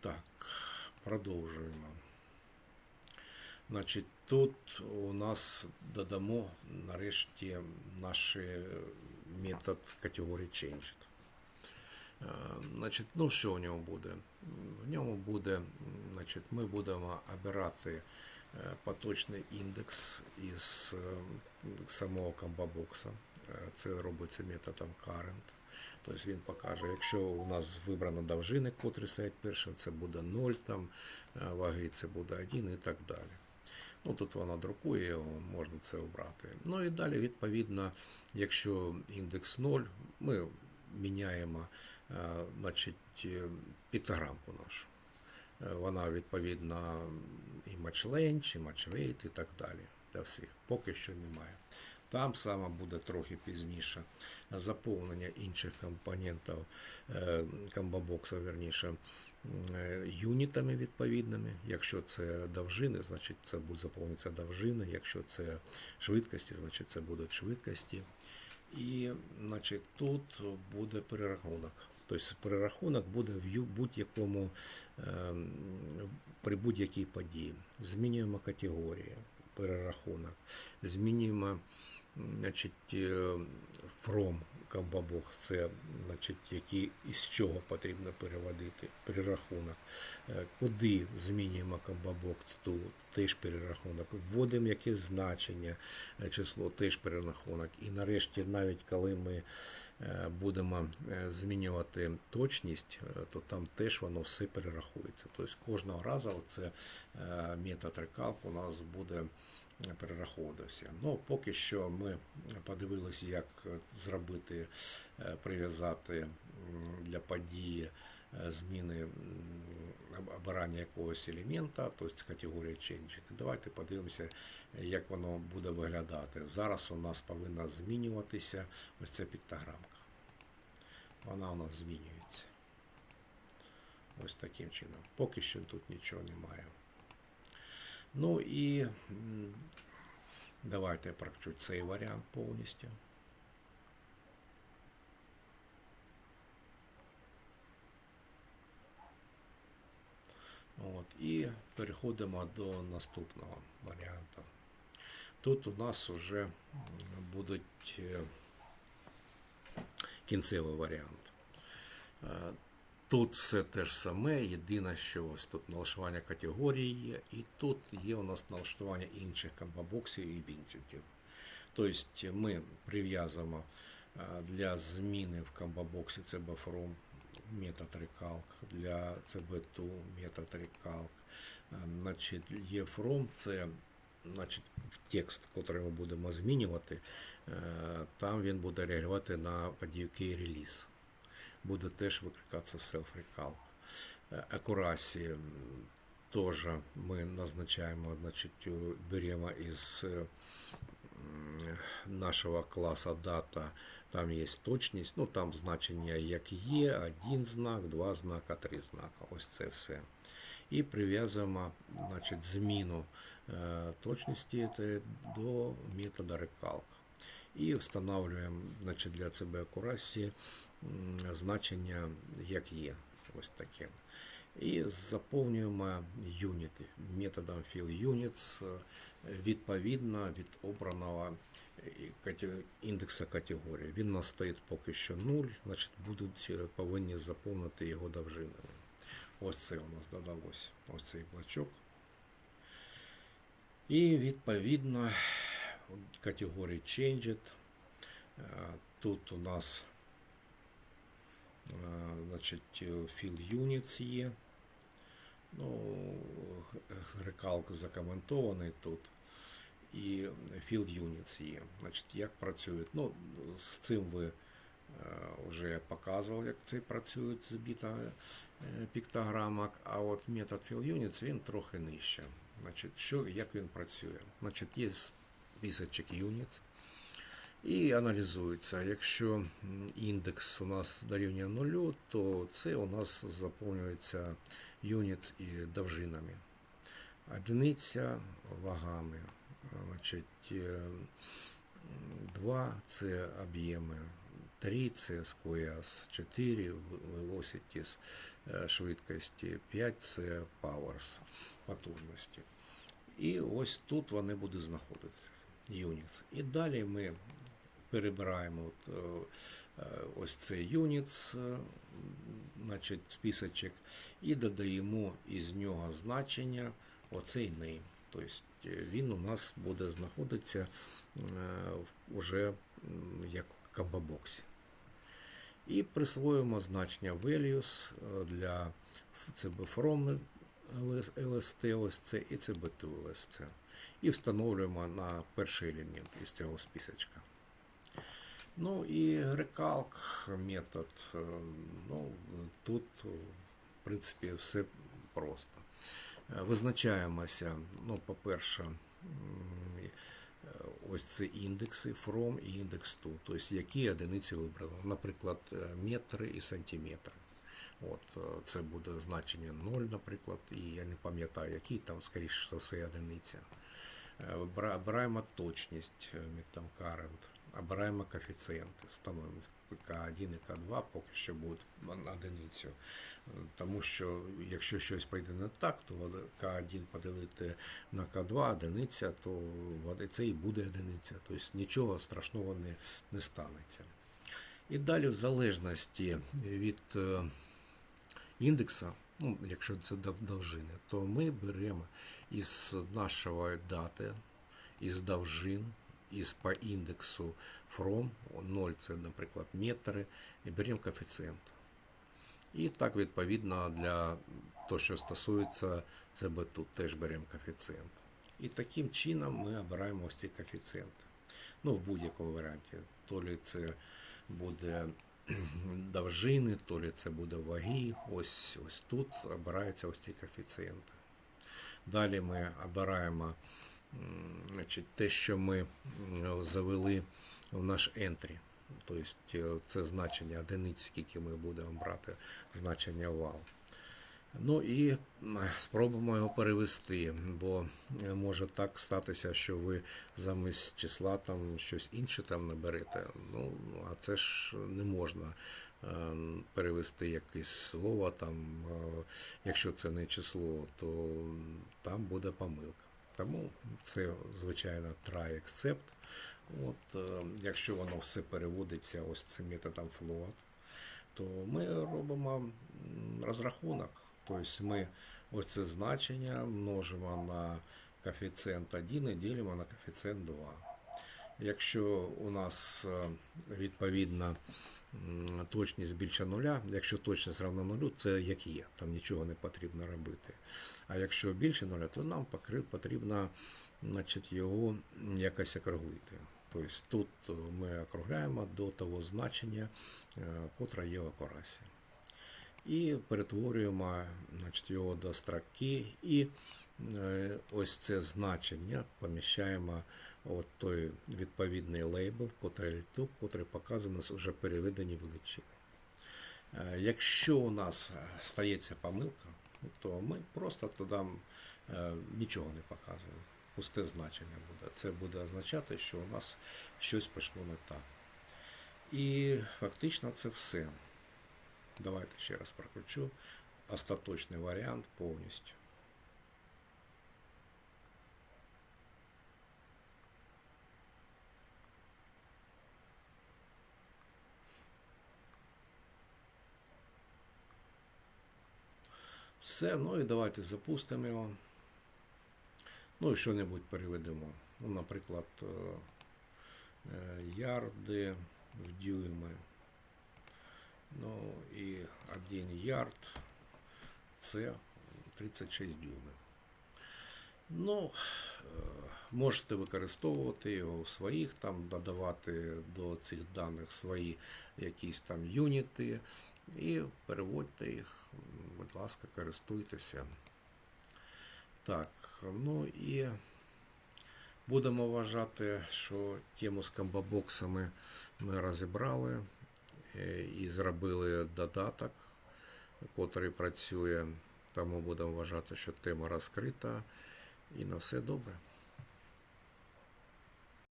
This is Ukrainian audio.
Так, продовжуємо. Значить, тут у нас додамо нарешті наш метод категорії Changed. Е, Значить, ну що в ньому буде? В ньому буде, значить, ми будемо обирати е, поточний індекс із е, самого комбобокса. Е, Це робиться методом current. Тобто він покаже, якщо у нас вибрано довжини, котрі стоять першим, це буде 0, там, е, ваги це буде 1 і так далі. Ну, тут воно друкує його, можна це обрати. Ну і далі, відповідно, якщо індекс 0, ми міняємо е, значить, е, піктограмку нашу. Вона відповідна і матчлейндж, і матчвейт, і так далі. Для всіх. Поки що немає. Там саме буде трохи пізніше заповнення інших компонентів е, комбобокса, верніше, е, юнітами відповідними. Якщо це довжини, значить це буде заповнюватися довжини. Якщо це швидкості, значить це будуть швидкості. І значить, тут буде перерахунок. Тобто перерахунок буде в будь-якому ем, при будь-якій події. Змінюємо категорії, перерахунок, змінюємо значить, фром from комбобок, це значить, які із чого потрібно переводити, перерахунок. Е, Куди змінюємо камбабок, то теж перерахунок. Вводимо якесь значення, е, число, теж перерахунок. І нарешті, навіть коли ми е, будемо е, змінювати точність, е, то там теж воно все перерахується. Тобто кожного разу це е, метод у нас буде е, перераховуватися. Ну, поки що ми подивилися, як е, зробити, е, прив'язати для події е, зміни обирання якогось елемента, тобто категорії change. Давайте подивимося, е, як воно буде виглядати. Зараз у нас повинна змінюватися ось ця піктограмка. Вона у нас змінюється. Ось таким чином. Поки що тут нічого немає. Ну і давайте я прокручу цей варіант повністю. От, і переходимо до наступного варіанту. Тут у нас вже будуть е, кінцевий варіант. Е, Тут все те ж саме, єдине, що ось тут налаштування категорії є, і тут є у нас налаштування інших комбобоксів і бінчиків. Тобто ми прив'язуємо е, для зміни в комбобоксі CBFROM метод recalc, для CB2 метод recalc. Е, Значить, EFROM це значить, текст, який ми будемо змінювати, е, там він буде реагувати на подію key release буде теж викликатися self-recalc. Е, Акурації м, теж ми назначаємо, значить, беремо із е, м, нашого класу дата, там є точність, ну там значення як є, один знак, два знака, три знака. Ось це все. І прив'язуємо значить, зміну е, точності до методу recalc. І встановлюємо значить, для себе акурації значення як є. Ось таке. І заповнюємо юніти методом fill units е, відповідно від обраного е, індекса категорії. Він у нас стоїть поки що 0, значить будуть е, повинні заповнити його довжинами. Ось це у нас додалось. Ось цей блочок. І відповідно категорії Changed. Е, Тут у нас е, значить, fill units є. Ну, рекалк закоментований тут. І field units є. Значить, як працюють. Ну, з цим ви е, вже показував, як це працює з біта е, піктограмок, а от метод fill units він трохи нижче. Значить, що, як він працює? Значить, є списочок units. І аналізується. Якщо індекс у нас дорівнює нулю, то це у нас заповнюється юніт і довжинами. Одиниця вагами. Значить, 2 це об'єми, 3, це Squares 4, Velocities е, швидкості 5, це Powers потужності. І ось тут вони будуть знаходитися, Unix. І далі ми перебираємо е, е, ось цей Unix, е, значить, списочок, і додаємо із нього значення оцей name. Тобто е, він у нас буде знаходитися е, вже як в комбобоксі. І присвоїмо значення values е, для CB from LST, це, і CB2 LST. І встановлюємо на перший елемент із цього списочка. Ну і recalc метод. е, Ну, тут, е, в принципі, все просто. Визначаємося, ну, по-перше, ось це індекси from і індекс to, тобто які одиниці вибрали. Наприклад, метри і сантиметри. От, е, це буде значення 0, наприклад, і я не пам'ятаю, який там, скоріше за все, одиниця. Е, Обираємо точність, е, там current, обираємо коефіцієнти, встановимо К1 і К2 поки що будуть на одиницю. Тому що якщо щось пойде не так, то К1 поділити на К2 одиниця, то це і буде одиниця. Тобто нічого страшного не, не станеться. І далі, в залежності від е, індекса, ну, якщо це довжини, то ми беремо із нашої дати, із довжин, із по індексу from, 0 це, наприклад, метри, і беремо коефіцієнт. І так, відповідно, для того, що стосується ЦБ, тут теж беремо коефіцієнт. І таким чином ми обираємо ось ці коефіцієнти. Ну, в будь-якому варіанті. То лі це буде довжини, то лі це буде ваги. Ось, ось тут обираються ось ці коефіцієнти. Далі ми обираємо значить, те, що ми завели в наш entry. Тобто е, це значення одиниць, скільки ми будемо брати значення вал. Ну і спробуємо його перевести, бо е, може так статися, що ви замість числа там щось інше там наберете. Ну, а це ж не можна е, перевести якесь слово там, якщо це не число, то там буде помилка. Тому це, звичайно, try except. От, е, якщо воно все переводиться ось цим методом float, то ми робимо розрахунок. Тобто ми ось це значення множимо на коефіцієнт 1 і ділимо на коефіцієнт 2. Якщо у нас е, відповідна м, точність більше нуля, якщо точність равна нулю, це як є, там нічого не потрібно робити. А якщо більше нуля, то нам потрібно значить, його якось округлити. Тобто тут ми округляємо до того значення, е, котре є в акурасі. І перетворюємо значить, його до строки, і ось це значення поміщаємо от той відповідний лейбл, котрий тут, котрий показано вже переведені величини. Е, Якщо у нас е, стається помилка, то ми просто туди е, нічого не показуємо. Пусте значення буде. Це буде означати, що у нас щось пішло не так. І фактично це все. Давайте ще раз прокручу. Остаточний варіант повністю. Все, ну і давайте запустимо його. Ну і що-небудь переведемо. Ну, наприклад, е, е, ярди в дюйми. Ну і 1 ярд це 36 дюймів. Ну, е, можете використовувати його у своїх, там додавати до цих даних свої якісь там юніти і переводьте їх. Будь ласка, користуйтеся. Так, ну і будемо вважати, що тему з комбобоксами ми розібрали е, і зробили додаток, котрий працює. Тому будемо вважати, що тема розкрита. І на все добре.